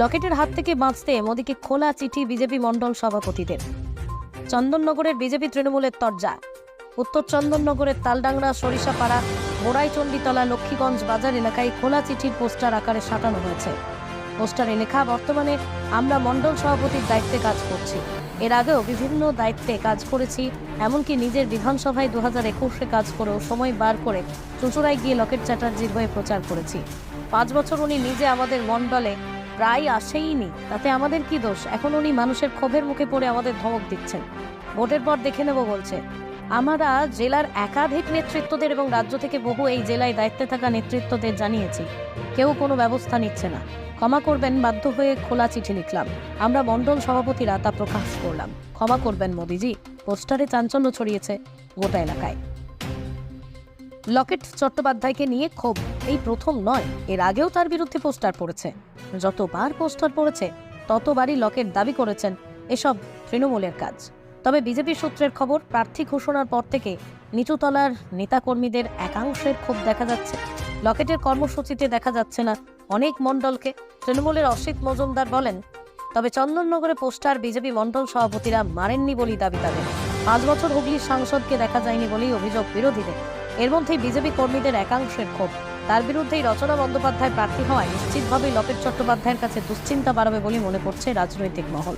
লকেটের হাত থেকে বাঁচতে মোদীকে খোলা চিঠি বিজেপি মণ্ডল সভাপতিদের। চন্দননগরের বিজেপি তৃণমূলের তরজা। উত্তর চন্দননগরের তালডাংরা, সরিষাপাড়া মোড়াইচণ্ডীতলা লক্ষ্মীগঞ্জ বাজার এলাকায় খোলা চিঠির পোস্টার আকারে সাঁটানো হয়েছে। পোস্টারে লেখা, বর্তমানে আমরা মণ্ডল সভাপতির দায়িত্বে কাজ করছি। এর আগেও বিভিন্ন দায়িত্বে কাজ করেছি, এমনকি নিজের বিধানসভায় দু হাজার একুশে কাজ করেও সময় বার করে চুঁচুড়ায় গিয়ে লকেট চ্যাটার্জির হয়ে প্রচার করেছি। পাঁচ বছর উনি নিজে আমাদের মণ্ডলে প্রায় আসেইনি। তাতে আমাদের কি দোষ? এখন উনি মানুষের ক্ষোভের মুখে পড়ে আমাদের ধমক দিচ্ছেন। ভোটের পর দেখে নেব বলছে। আমরা জেলার একাধিক নেতৃত্বদের এবং রাজ্য থেকে বহু এই জেলায় দায়িত্বে থাকা নেতৃত্বদের জানিয়েছি। কেউ কোনো ব্যবস্থা নিচ্ছে না। ক্ষমা করবেন, বাধ্য হয়ে খোলা চিঠি লিখলাম। আমরা মণ্ডল সভাপতিরা তা প্রকাশ করলাম। ক্ষমা করবেন মোদিজি। পোস্টারে চাঞ্চল্য ছড়িয়েছে গোটা এলাকায়। লকেট চট্টোপাধ্যায়কে নিয়ে ক্ষোভ। এই প্রথম নয়, এর আগেও তার বিরুদ্ধে পোস্টার পড়েছে। যতবার পোস্টার পড়েছে, ততবারই লকেট দাবি করেছেন এসব তৃণমূলের কাজ। তবে বিজেপি সূত্রের খবর, প্রার্থী ঘোষণার পর থেকে নিচুতলার নেতাকর্মীদের একাংশের ক্ষোভ দেখা যাচ্ছে। লকেটের কর্মসূচিতে দেখা যাচ্ছে না অনেক মণ্ডলকে। তৃণমূলের অসিত মজুমদার বলেন, তবে চন্দননগরে পোস্টার বিজেপি মণ্ডল সভাপতিরা মারেননি বলেই দাবি তাদের। পাঁচ বছর হুগলির সাংসদকে দেখা যায়নি বলেই অভিযোগ বিরোধীদের। এর মধ্যেই বিজেপি কর্মীদের একাংশের ক্ষোভ। তার বিরুদ্ধেই রচনা বন্দ্যোপাধ্যায় প্রার্থী হওয়ায় নিশ্চিতভাবেই লকেট চট্টোপাধ্যায়ের কাছে দুশ্চিন্তা বাড়াবে বলে মনে করছে রাজনৈতিক মহল।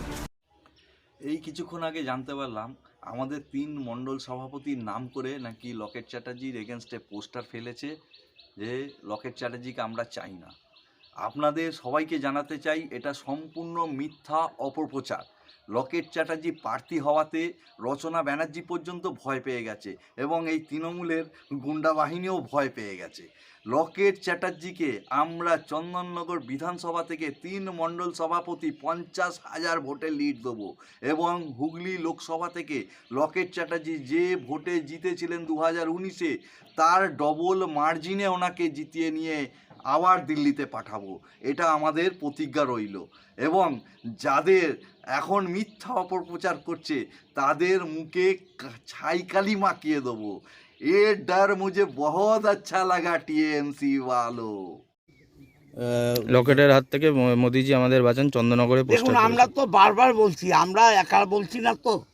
এই কিছুক্ষণ আগে জানতে পারলাম, আমাদের তিন মণ্ডল সভাপতির নাম করে নাকি লকেট চ্যাটার্জির এগেনস্টে পোস্টার ফেলেছে যে লকেট চ্যাটার্জিকে আমরা চাই না। আপনাদের সবাইকে জানাতে চাই, এটা সম্পূর্ণ মিথ্যা অপপ্রচার। লকেট চ্যাটার্জি প্রার্থী হওয়াতে রচনা ব্যানার্জি পর্যন্ত ভয় পেয়ে গেছে এবং এই তৃণমূলের গুন্ডা বাহিনীও ভয় পেয়ে গেছে। লকেট চ্যাটার্জিকে আমরা চন্দননগর বিধানসভা থেকে তিন মণ্ডল সভাপতি পঞ্চাশ হাজার ভোটে লিড দেবো এবং হুগলি লোকসভা থেকে লকেট চ্যাটার্জি যে ভোটে জিতেছিলেন দু হাজার উনিশে, তার ডবল মার্জিনে ওনাকে জিতিয়ে নিয়ে আবার দিল্লিতে পাঠাবো। এটা আমাদের প্রতিজ্ঞা রইল। এবং যাদের এখন মিথ্যা অপপ্রচার করছে তাদের মুখে কা- ছাইকালি মাখিয়ে দেবো। এ ডর মুঝে বহুত আচ্ছা লাগা টিএমসি वालो লকেটের হাত থেকে মোদিজি আমাদের বাঁচান চন্দ্রনগরে দেখুন আমরা তো বারবার বলছি আমরা একা বলছি না তো।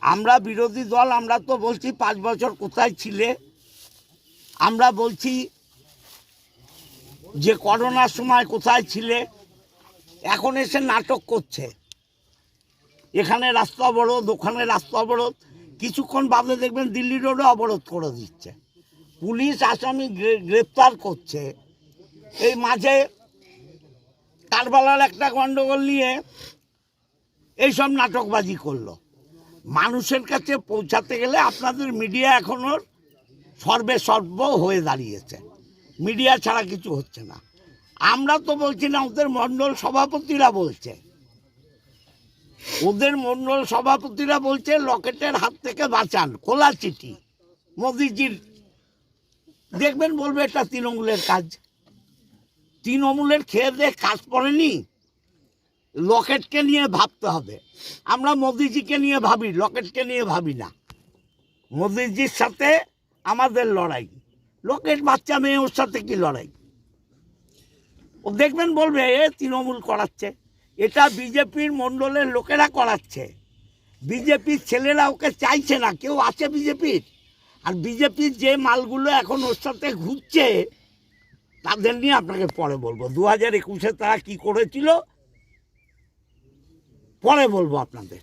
আমরা বিরোধী দল আমরা তো বলছি পাঁচ বছর কোথায় ছিলে। আমরা বলছি যে করোনার সময় কোথায় ছিলে, এখন এসে নাটক করছে। এখানে রাস্তা অবরোধ, ওখানে রাস্তা অবরোধ, কিছুক্ষণ বাদে দেখবেন দিল্লি রোডে অবরোধ করে দিচ্ছে। পুলিশ, আসামি গ্রে- গ্রেপ্তার করছে। এই মাঝে কারবালার একটা গন্ডগোল নিয়ে এইসব নাটকবাজি করল। মানুষের কাছে পৌঁছাতে গেলে আপনাদের মিডিয়া এখনও সর্বে সর্ব হয়ে দাঁড়িয়েছে। মিডিয়া ছাড়া কিছু হচ্ছে না। আমরা তো বলছি না, ওদের মণ্ডল সভাপতিরা বলছে। ওদের মণ্ডল সভাপতিরা বলছে লকেটের হাত থেকে বাঁচান, খোলা চিঠি। মোদিজির, দেখবেন বলবে এটা তৃণমূলের কাজ। তৃণমূলের খেয়ে দিয়ে কাজ পড়েনি লকেটকে নিয়ে ভাবতে হবে। আমরা মোদিজিকে নিয়ে ভাবি লকেটকে নিয়ে ভাবি না। মোদিজির সাথে আমাদের লড়াই। লকেট বাচ্চা মেয়ে ওর সাথে কি লড়াই? ও দেখবেন বলবে, এ তৃণমূল করাচ্ছে। এটা বিজেপির মণ্ডলের লোকেরা করাচ্ছে। বিজেপির ছেলেরা ওকে চাইছে না, কেউ আছে বিজেপির? আর বিজেপির যে মালগুলো এখন ওর সাথে ঘুরছে, তাদের নিয়ে আপনাকে পরে বলব। দু হাজার একুশে তারা কী করেছিল? পরে বলব আপনাদের।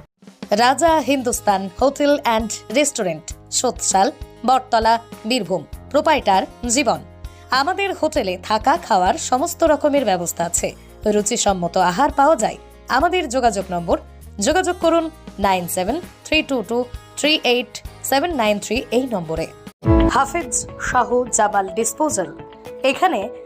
Raja Hindustan hotel and restaurant Sotsal Battala, Birbhum, proprietor, Jiban. আমাদের হোটেলে থাকা খাওয়ার সমস্ত রকমের ব্যবস্থা আছে। রুচিসম্মত আহার পাওয়া যায়। আমাদের যোগাযোগ নম্বর, যোগাযোগ করুন nine seven three two two three eight seven nine three এই নম্বরে। হাফেজ শাহ জামাল ডিসপোজাল। এখানে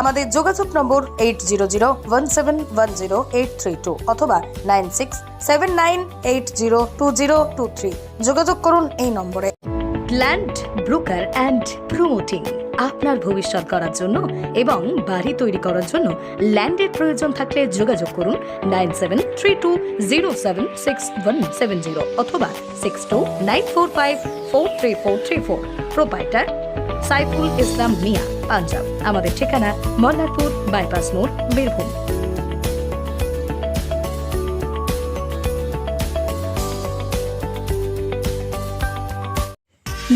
আমাদের যোগাযোগ নম্বর eight zero zero one seven one zero eight three two অথবা nine six seven nine eight zero two zero two three. যোগাযোগ করুন এই নম্বরে। ল্যান্ড ব্রোকার অ্যান্ড প্রমোটিং আপনার ভবিষ্যৎ করার জন্য এবং বাড়ি তৈরি করার জন্য ল্যান্ডের প্রয়োজন থাকলে যোগাযোগ করুন nine seven three two zero seven six one seven zero অথবা six two nine four five four three four three four. Proprietor Saiful Islam Mia Punjab আমাদের ঠিকানা মল্লারপুর বাইপাস মোড় Birbhum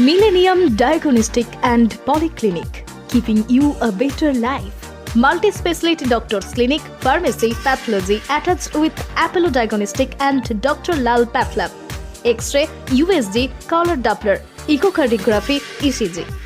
Millennium Diagnostic and Polyclinic, keeping you a better life. Multi-speciality doctors clinic, pharmacy, pathology attached with Apollo Diagnostic and Dr. Lal Pathlab. X-ray, USG, color Doppler, echocardiography, ECG.